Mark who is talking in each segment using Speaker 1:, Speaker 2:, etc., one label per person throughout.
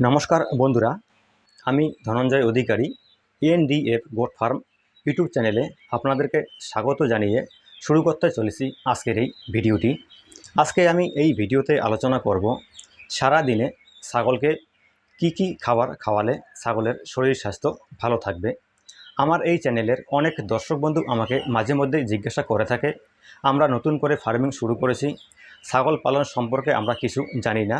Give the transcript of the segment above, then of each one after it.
Speaker 1: নমস্কার বন্ধুরা, আমি Dhananjay Adhikari NDF goat farm YouTube চ্যানেলে আপনাদেরকে স্বাগত জানিয়ে শুরু করতে চলেছি আজকের এই ভিডিওটি। আজকে আমি এই ভিডিওতে আলোচনা করব সারা দিনে ছাগলকে কি কি খাবার খাওয়ালে ছাগলের শরীর স্বাস্থ্য ভালো থাকবে। আমার এই চ্যানেলের অনেক দর্শক বন্ধু আমাকে মাঝে মধ্যেই জিজ্ঞাসা করে থাকে, আমরা নতুন করে ফার্মিং শুরু করেছি, ছাগল পালন সম্পর্কে আমরা কিছু জানি না।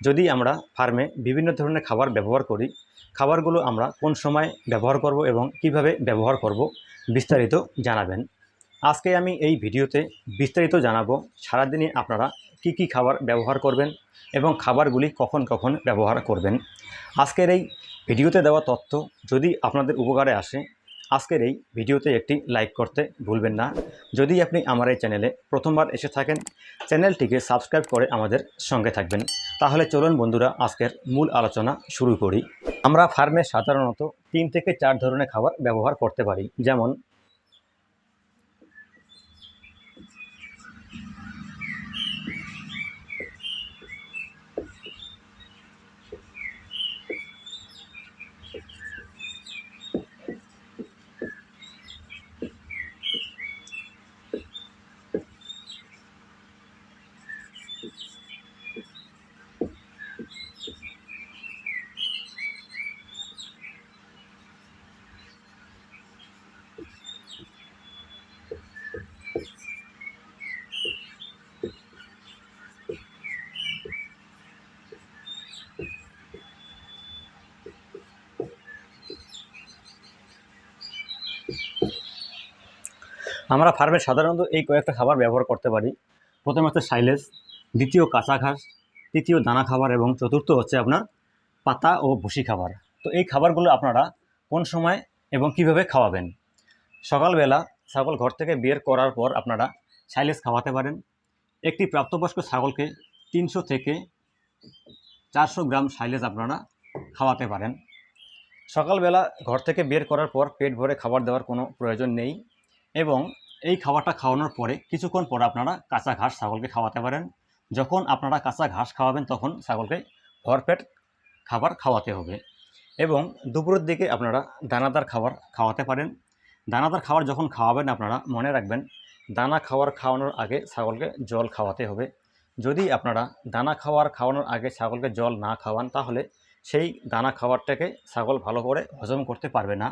Speaker 1: যদি আমরা ফার্মে বিভিন্ন ধরনের খাবার ব্যবহার করি, খাবারগুলো আমরা কোন সময় ব্যবহার করব এবং কীভাবে ব্যবহার করব বিস্তারিত জানাবেন। আজকে আমি এই ভিডিওতে বিস্তারিত জানাব সারাদিনে আপনারা কি কি খাবার ব্যবহার করবেন এবং খাবারগুলি কখন কখন ব্যবহার করবেন। আজকের এই ভিডিওতে দেওয়া তথ্য যদি আপনাদের উপকারে আসে, আজকের এই ভিডিওতে একটি লাইক করতে ভুলবেন না। যদি আপনি আমার এই চ্যানেলে প্রথমবার এসে থাকেন, চ্যানেলটিকে সাবস্ক্রাইব করে আমাদের সঙ্গে থাকবেন। তাহলে চলুন বন্ধুরা, আজকের মূল আলোচনা শুরু করি। আমরা ফার্মে সাধারণত তিন থেকে চার ধরনের খাবার ব্যবহার করতে পারি, যেমন আমরা ফার্মে সাধারণত এই কয়েকটা খাবার ব্যবহার করতে পারি। প্রথমে হচ্ছে সাইলেজ, দ্বিতীয় কাঁচা ঘাস, তৃতীয় দানা খাবার এবং চতুর্থ হচ্ছে আপনার পাতা ও ভুসি খাবার। তো এই খাবারগুলো আপনারা কোন সময় এবং কীভাবে খাওয়াবেন? সকালবেলা ছাগল ঘর থেকে বের করার পর আপনারা সাইলেজ খাওয়াতে পারেন। একটি প্রাপ্তবয়স্ক ছাগলকে তিনশো থেকে চারশো গ্রাম সাইলেজ আপনারা খাওয়াতে পারেন। সকালবেলা ঘর থেকে বের করার পর পেট ভরে খাবার দেওয়ার কোনো প্রয়োজন নেই। এবং এই খাবারটা খাওয়ানোর পরে কিছুক্ষণ পর আপনারা কাঁচা ঘাস ছাগলকে খাওয়াতে পারেন। যখন আপনারা কাঁচা ঘাস খাওয়াবেন তখন ছাগলকে ভরপেট খাবার খাওয়াতে হবে এবং দুপুরের দিকে আপনারা দানাদার খাবার খাওয়াতে পারেন। দানাদার খাবার যখন খাওয়াবেন আপনারা, মনে রাখবেন দানা খাওয়ার খাওয়ানোর আগে ছাগলকে জল খাওয়াতে হবে। যদি আপনারা দানা খাওয়ার খাওয়ানোর আগে ছাগলকে জল না খাওয়ান, তাহলে সেই দানা খাবারটাকে ছাগল ভালো করে হজম করতে পারবে না।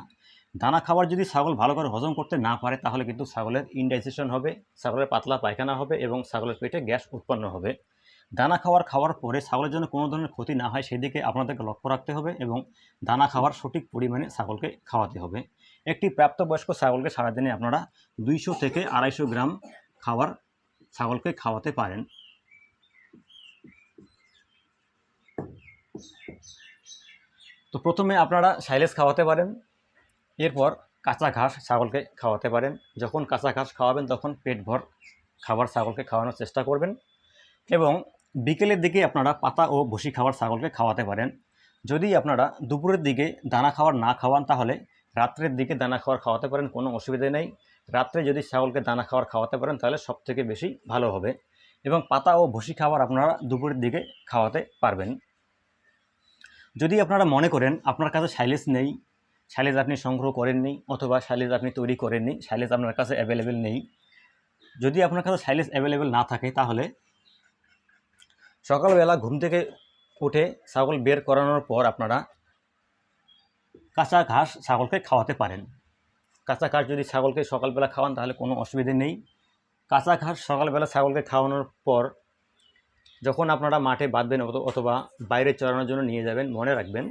Speaker 1: দানা খাবার যদি ছাগল ভালো করে হজম করতে না পারে, তাহলে কিন্তু ছাগলের ইনডাইজেশন হবে, ছাগলের পাতলা পায়খানা হবে এবং ছাগলের পেটে গ্যাস উৎপন্ন হবে। দানা খাবার খাওয়ার পরে ছাগলের জন্য কোনো ধরনের ক্ষতি না হয়, সেদিকে আপনাদেরকে লক্ষ্য রাখতে হবে এবং দানা খাবার সঠিক পরিমাণে ছাগলকে খাওয়াতে হবে। একটি প্রাপ্তবয়স্ক ছাগলকে সারাদিনে আপনারা দুইশো থেকে আড়াইশো গ্রাম খাবার ছাগলকে খাওয়াতে পারেন। তো প্রথমে আপনারা সাইলেজ খাওয়াতে পারেন। এরপর কাঁচা ঘাস ছাগলকে খাওয়াতে পারেন। যখন কাঁচা ঘাস খাওয়াবেন, তখন পেট ভর খাবার ছাগলকে খাওয়ানোর চেষ্টা করবেন এবং বিকেলের দিকে আপনারা পাতা ও ভুসি খাবার ছাগলকে খাওয়াতে পারেন। যদি আপনারা দুপুরের দিকে দানা খাবার না খাওয়ান, তাহলে রাত্রের দিকে দানা খাবার খাওয়াতে পারেন, কোনো অসুবিধা নেই। রাত্রে যদি ছাগলকে দানা খাবার খাওয়াতে পারেন, তাহলে সব থেকে বেশি ভালো হবে এবং পাতা ও ভুসি খাবার আপনারা দুপুরের দিকে খাওয়াতে পারবেন। যদি আপনারা মনে করেন আপনার কাছে সাইলেস নেই সাইলেজ আপনি সংগ্রহ করেননি অথবা সাইলেজ আপনি তৈরি করেননি সাইলেজ আপনার কাছে অ্যাভেলেবেল নেই। যদি আপনার কাছে সাইলেজ অ্যাভেলেবেল না থাকে, তাহলে সকালবেলা ঘুম থেকে উঠে ছাগল বের করানোর পর আপনারা কাঁচা ঘাস ছাগলকে খাওয়াতে পারেন। কাঁচা ঘাস যদি ছাগলকে সকালবেলা খাওয়ান, তাহলে কোনো অসুবিধে নেই। কাঁচা ঘাস সকালবেলা ছাগলকে খাওয়ানোর পর যখন আপনারা মাঠে বাঁধবেন অথবা বাইরে চড়ানোর জন্য নিয়ে যাবেন, মনে রাখবেন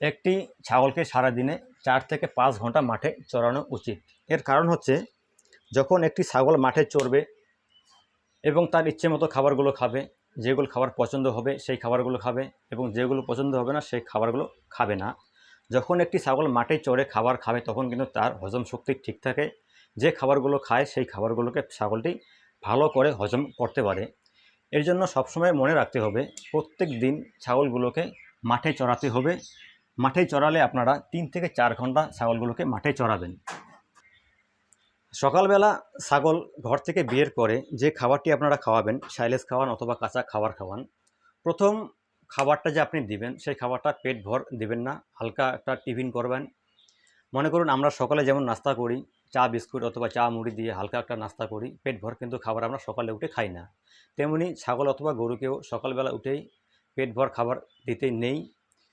Speaker 1: একটি ছাগলকে সারাদিনে চার থেকে পাঁচ ঘণ্টা মাঠে চড়ানো উচিত। এর কারণ হচ্ছে, যখন একটি ছাগল মাঠে চড়বে এবং তার ইচ্ছে মতো খাবারগুলো খাবে, যেগুলো খাবার পছন্দ হবে সেই খাবারগুলো খাবে এবং যেগুলো পছন্দ হবে না সেই খাবারগুলো খাবে না। যখন একটি ছাগল মাঠে চড়ে খাবার খাবে, তখন কিন্তু তার হজম শক্তি ঠিক থাকে। যে খাবারগুলো খায়, সেই খাবারগুলোকে ছাগলটি ভালো করে হজম করতে পারে। এর জন্য সবসময় মনে রাখতে হবে, প্রত্যেক দিন ছাগলগুলোকে মাঠে চড়াতে হবে। মাঠে চড়ালে আপনারা তিন থেকে চার ঘণ্টা ছাগলগুলোকে মাঠে চড়াবেন। সকালবেলা ছাগল ঘর থেকে বের করে যে খাবারটি আপনারা খাওয়াবেন সাইলেজ খাওয়ান অথবা কাঁচা খাবার খাওয়ান, প্রথম খাবারটা যে আপনি দিবেন, সেই খাবারটা পেট ভর দিবেন না, হালকা একটা টিফিন করবেন। মনে করুন আমরা সকালে যেমন নাস্তা করি, চা, বিস্কুট অথবা চা, মুড়ি দিয়ে হালকা একটা নাস্তা করি, পেট ভর কিন্তু খাবার আমরা সকালে উঠে খাই না। তেমনি ছাগল অথবা গরুকেও সকালবেলা উঠেই পেট ভর খাবার দিতে নেই।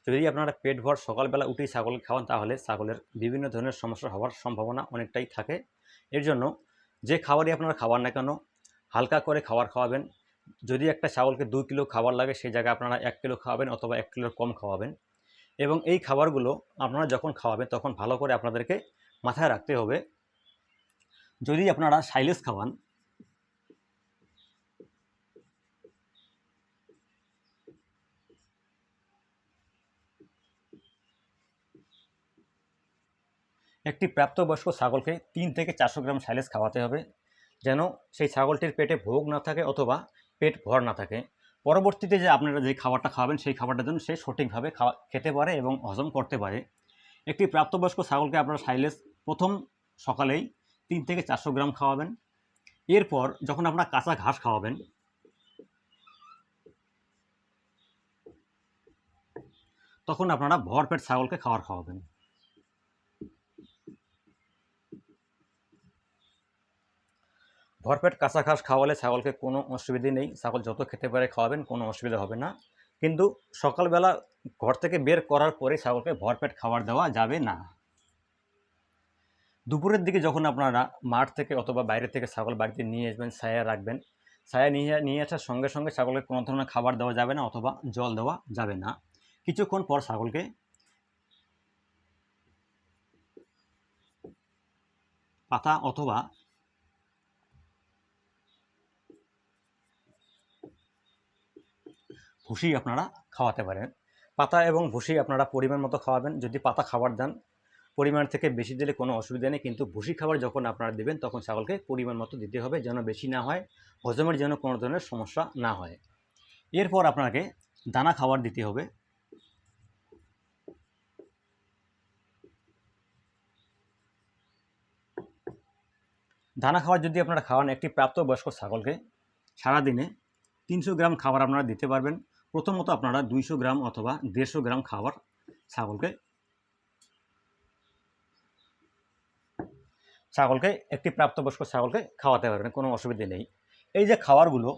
Speaker 1: যদি আপনারা পেট ভর সকালবেলা উঠেই ছাগল খাওয়ান, তাহলে ছাগলের বিভিন্ন ধরনের সমস্যা হওয়ার সম্ভাবনা অনেকটাই থাকে। এর জন্য যে খাবারই আপনারা খাবার না কেন, হালকা করে খাবার খাওয়াবেন। যদি একটা ছাগলকে দু কিলো খাবার লাগে সেই জায়গায় আপনারা এক কিলো খাওয়াবেন অথবা এক কিলোর কম খাওয়াবেন। এবং এই খাবারগুলো আপনারা যখন খাওয়াবেন, তখন ভালো করে আপনাদেরকে মাথায় রাখতে হবে। যদি আপনারা সাইলেস খাওয়ান একটি প্রাপ্তবয়স্ক ছাগলকে তিন থেকে চারশো গ্রাম সাইলেজ খাওয়াতে হবে, যেন সেই ছাগলটির পেটে ভোগ না থাকে অথবা পেট ভর না থাকে। পরবর্তীতে যে আপনারা যে খাবারটা খাওয়াবেন, সেই খাবারটা যেন সে সঠিকভাবে খাওয়া, খেতে পারে এবং হজম করতে পারে। একটি প্রাপ্তবয়স্ক ছাগলকে আপনারা সাইলেজ প্রথম সকালেই তিন থেকে চারশো গ্রাম খাওয়াবেন। এরপর যখন আপনারা কাঁচা ঘাস খাওয়াবেন, তখন আপনারা ভরপেট ছাগলকে খাবার খাওয়াবেন। ভরপেট কাঁচা ঘাস খাওয়ালে ছাগলকে কোনো অসুবিধে নেই। ছাগল যত খেতে পারে খাওয়াবেন, কোনো অসুবিধা হবে না। কিন্তু সকালবেলা ঘর থেকে বের করার পরে ছাগলকে ভরপেট খাবার দেওয়া যাবে না। দুপুরের দিকে যখন আপনারা মাঠ থেকে অথবা বাইরে থেকে ছাগল বাড়িতে নিয়ে আসবেন, ছায়া রাখবেন, ছায়া নিয়ে নিয়ে আসার সঙ্গে সঙ্গে ছাগলকে কোনো ধরনের খাবার দেওয়া যাবে না অথবা জল দেওয়া যাবে না। কিছুক্ষণ পর ছাগলকে পাতা অথবা ভুসি আপনারা খাওয়াতে পারেন। পাতা এবং ভুসি আপনারা পরিমাণ মতো খাওয়াবেন। যদি পাতা খাবার দেন, পরিমাণ থেকে বেশি দিলে কোনো অসুবিধা নেই। কিন্তু ভুসি খাবার যখন আপনারা দেবেন, তখন ছাগলকে পরিমাণ মতো দিতে হবে যেন বেশি না হয়, হজমের যেন কোনো ধরনের সমস্যা না হয়। এরপর আপনাকে দানা খাবার দিতে হবে। দানা খাবার যদি আপনারা খাওয়ান, একটি প্রাপ্তবয়স্ক ছাগলকে সারাদিনে তিনশো গ্রাম খাবার আপনারা দিতে পারবেন। প্রথমত আপনারা দুইশো গ্রাম অথবা দেড়শো গ্রাম খাবার ছাগলকে ছাগলকে, একটি প্রাপ্তবয়স্ক ছাগলকে খাওয়াতে পারবেন, কোনো অসুবিধে নেই। এই যে খাবারগুলো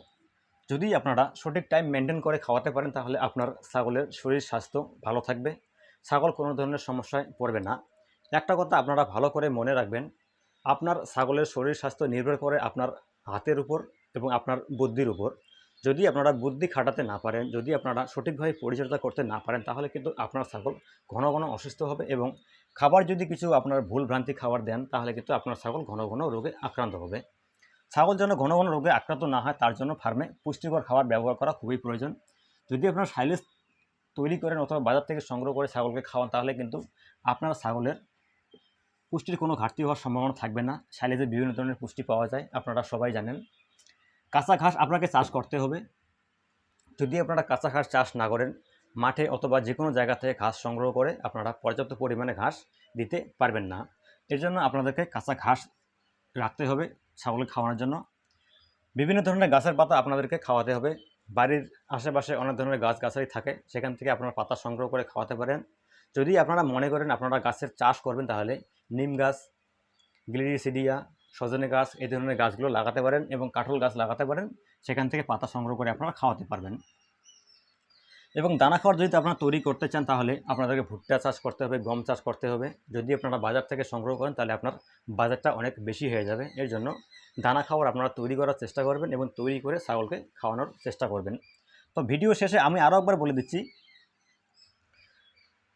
Speaker 1: যদি আপনারা সঠিক টাইম মেনটেন করে খাওয়াতে পারেন, তাহলে আপনার ছাগলের শরীর স্বাস্থ্য ভালো থাকবে। ছাগল কোনো ধরনের সমস্যায় পড়বে না। একটা কথা আপনারা ভালো করে মনে রাখবেন, আপনার ছাগলের শরীর স্বাস্থ্য নির্ভর করে আপনার হাতের উপর এবং আপনার বুদ্ধির উপর। যদি আপনারা বুদ্ধি খাটাতে না পারেন, যদি আপনারা সঠিকভাবে পরিচর্যা করতে না পারেন, তাহলে কিন্তু আপনার ছাগল ঘন ঘন অসুস্থ হবে এবং খাবার যদি কিছু আপনার ভুল ভ্রান্তি খাবার দেন, তাহলে কিন্তু আপনার ছাগল ঘন ঘন রোগে আক্রান্ত হবে। ছাগল যেন ঘন ঘন রোগে আক্রান্ত না হয়, তার জন্য ফার্মে পুষ্টিকর খাবার ব্যবহার করা খুবই প্রয়োজন। যদি আপনার সাইলেজ তৈরি করেন অথবা বাজার থেকে সংগ্রহ করে ছাগলকে খাওয়ান, তাহলে কিন্তু আপনার ছাগলের পুষ্টির কোনো ঘাটতি হওয়ার সম্ভাবনা থাকবে না। সাইলেজে বিভিন্ন ধরনের পুষ্টি পাওয়া যায়, আপনারা সবাই জানেন। কাঁচা ঘাস আপনাকে চাষ করতে হবে। যদি আপনারা কাঁচা ঘাস চাষ না করেন, মাঠে অথবা যে কোনো জায়গা থেকে ঘাস সংগ্রহ করে আপনারা পর্যাপ্ত পরিমাণে ঘাস দিতে পারবেন না। এর জন্য আপনাদেরকে কাঁচা ঘাস রাখতে হবে ছাগলকে খাওয়ানোর জন্য। বিভিন্ন ধরনের গাছের পাতা আপনাদেরকে খাওয়াতে হবে। বাড়ির আশেপাশে অনেক ধরনের গাছ গাছালি থাকে, সেখান থেকে আপনারা পাতা সংগ্রহ করে খাওয়াতে পারেন। যদি আপনারা মনে করেন আপনারা গাছের চাষ করবেন, তাহলে নিম গাছ গ্লিরিসিডিয়া সজনে গাছ, এই ধরনের গাছগুলো লাগাতে পারেন এবং কাঁঠাল গাছ লাগাতে পারেন। সেখান থেকে পাতা সংগ্রহ করে আপনারা খাওয়াতে পারবেন। এবং দানা খাওয়ার যদি আপনারা তৈরি করতে চান, তাহলে আপনাদেরকে ভুট্টা চাষ করতে হবে, গম চাষ করতে হবে। যদি আপনারা বাজার থেকে সংগ্রহ করেন, তাহলে আপনার বাজারটা অনেক বেশি হয়ে যাবে। এর জন্য দানা খাওয়ার আপনারা তৈরি করার চেষ্টা করবেন এবং তৈরি করে ছাগলকে খাওয়ানোর চেষ্টা করবেন। তো ভিডিও শেষে আমি আরও একবার বলে দিচ্ছি,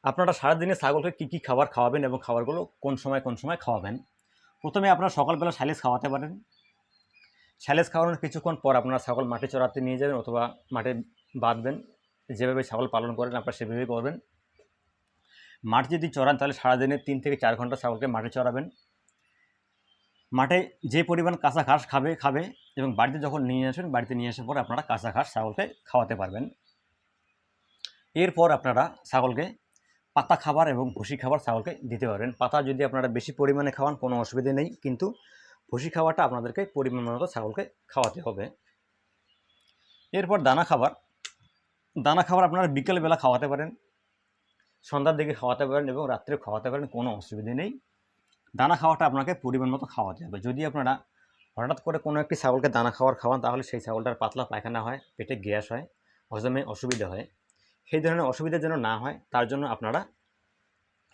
Speaker 1: আপনারা সারাদিনে ছাগলকে কী কী খাবার খাওয়াবেন এবং খাবারগুলো কোন সময় কোন সময় খাওয়াবেন? প্রথমে আপনারা সকালবেলা স্যালেজ খাওয়াতে পারেন। স্যালেজ খাওয়ানোর কিছুক্ষণ পর আপনারা ছাগল মাঠে চড়াতে নিয়ে যাবেন অথবা মাঠে বাঁধবেন। যেভাবে ছাগল পালন করেন, আপনারা সেভাবেই করবেন। মাঠ যদি চড়ান, তাহলে সারাদিনে তিন থেকে চার ঘণ্টা ছাগলকে মাঠে চড়াবেন। মাঠে যে পরিমাণ কাঁচা ঘাস খাবে খাবে এবং বাড়িতে যখন নিয়ে আসবেন, বাড়িতে নিয়ে আসার পর আপনারা কাঁচা ঘাস ছাগলকে খাওয়াতে পারবেন। এরপর আপনারা ছাগলকে পাতা খাবার এবং ভুসি খাবার ছাগলকে দিতে পারবেন। পাতা যদি আপনারা বেশি পরিমাণে খাওয়ান, কোনো অসুবিধে নেই, কিন্তু ভুসি খাবারটা আপনাদেরকে পরিমাণ মতো ছাগলকে খাওয়াতে হবে। এরপর দানা খাবার। দানা খাবার আপনারা বিকেলবেলা খাওয়াতে পারেন, সন্ধ্যার দিকে খাওয়াতে পারেন এবং রাত্রে খাওয়াতে পারেন, কোনো অসুবিধে নেই। দানা খাওয়াটা আপনাকে পরিমাণ মতো খাওয়াতে হবে। যদি আপনারা হঠাৎ করে কোনো একটি ছাগলকে দানা খাওয়ার খাওয়ান, তাহলে সেই ছাগলটার পাতলা পায়খানা হয়, পেটে গ্যাস হয়, হজমে অসুবিধা হয়। সেই ধরনের অসুবিধা যেন না হয়, তার জন্য আপনারা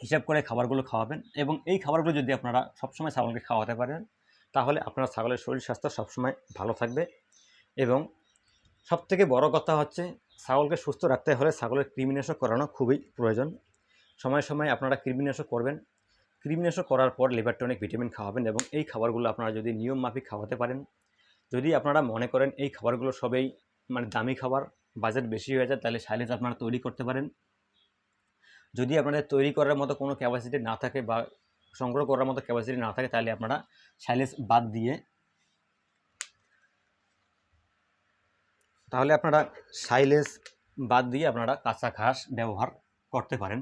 Speaker 1: হিসাব করে খাবারগুলো খাওয়াবেন এবং এই খাবারগুলো যদি আপনারা সবসময় ছাগলকে খাওয়াতে পারেন, তাহলে আপনার ছাগলের শরীর স্বাস্থ্য সবসময় ভালো থাকবে এবং সবথেকে বড় কথা হচ্ছে ছাগলকে সুস্থ রাখতে হলে ছাগলের কৃমিনাশক করানো খুবই প্রয়োজন। সময় সময় আপনারা কৃমিনাশক করবেন। কৃমিনাশক করার পর লিভার টনিক ভিটামিন খাওয়াবেন এবং এই খাবারগুলো আপনারা যদি নিয়ম মাফিক খাওয়াতে পারেন, যদি আপনারা মনে করেন এই খাবারগুলো সবই মানে দামি খাবার বাজেট বেশি হয়ে যায়, তাহলে সাইলেজ আপনারা তৈরি করতে পারেন। যদি আপনাদের তৈরি করার মতো কোনো ক্যাপাসিটি না থাকে বা সংগ্রহ করার মতো ক্যাপাসিটি না থাকে, তাহলে আপনারা সাইলেজ বাদ দিয়ে তাহলে আপনারা সাইলেজ বাদ দিয়ে আপনারা কাঁচা ঘাস ব্যবহার করতে পারেন।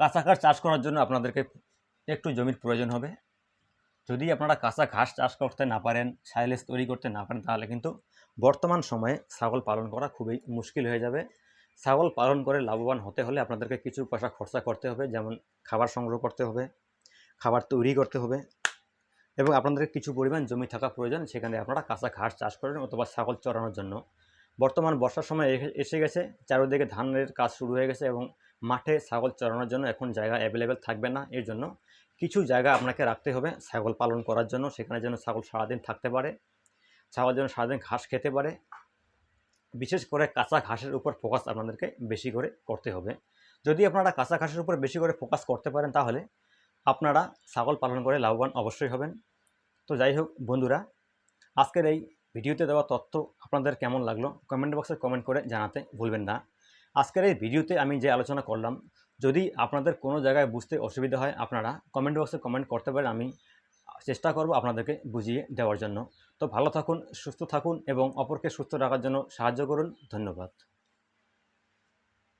Speaker 1: কাঁচা ঘাস চাষ করার জন্য আপনাদেরকে একটু জমির প্রয়োজন হবে। যদি আপনারা কাঁচা ঘাস চাষ করতে না পারেন, সাইলেজ তৈরি করতে না পারেন, তাহলে কিন্তু বর্তমান সময়ে ছাগল পালন করা খুবই মুশকিল হয়ে যাবে। ছাগল পালন করে লাভবান হতে হলে আপনাদেরকে কিছু পয়সা খরচা করতে হবে, যেমন খাবার সংগ্রহ করতে হবে, খাবার তৈরি করতে হবে এবং আপনাদের কিছু পরিমাণ জমি থাকা প্রয়োজন, সেখানে আপনারা কাঁচা ঘাস চাষ করেন অথবা ছাগল চড়ানোর জন্য। বর্তমান বর্ষার সময় এসে- গেছে, চারিদিকে ধানের কাজ শুরু হয়ে গেছে এবং মাঠে ছাগল চড়ানোর জন্য এখন জায়গা অ্যাভেলেবেল থাকবে না। এর জন্য কিছু জায়গা আপনাকে রাখতে হবে ছাগল পালন করার জন্য। সেখানে যেন ছাগল সারাদিন থাকতে পারে, ছাগল যেন সারাদিন ঘাস খেতে পারে। বিশেষ করে কাঁচা ঘাসের উপর ফোকাস আপনাদেরকে বেশি করে করতে হবে। যদি আপনারা কাঁচা ঘাসের উপর বেশি করে ফোকাস করতে পারেন তাহলে আপনারা ছাগল পালন করে লাভবান অবশ্যই হবেন। তো যাই হোক বন্ধুরা, আজকের এই ভিডিওতে দেওয়া তথ্য আপনাদের কেমন লাগল? কমেন্ট বক্সে কমেন্ট করে জানাতে ভুলবেন না। আজকের এই ভিডিওতে আমি যে আলোচনা করলাম, যদি আপনাদের কোনো জায়গায় বুঝতে অসুবিধা হয় আপনারা কমেন্ট বক্সে কমেন্ট করতে পারেন, আমি চেষ্টা করব আপনাদেরকে বুঝিয়ে দেওয়ার জন্য। তো ভালো থাকুন, সুস্থ থাকুন এবং অপরকে সুস্থ রাখার জন্য সাহায্য করুন। ধন্যবাদ।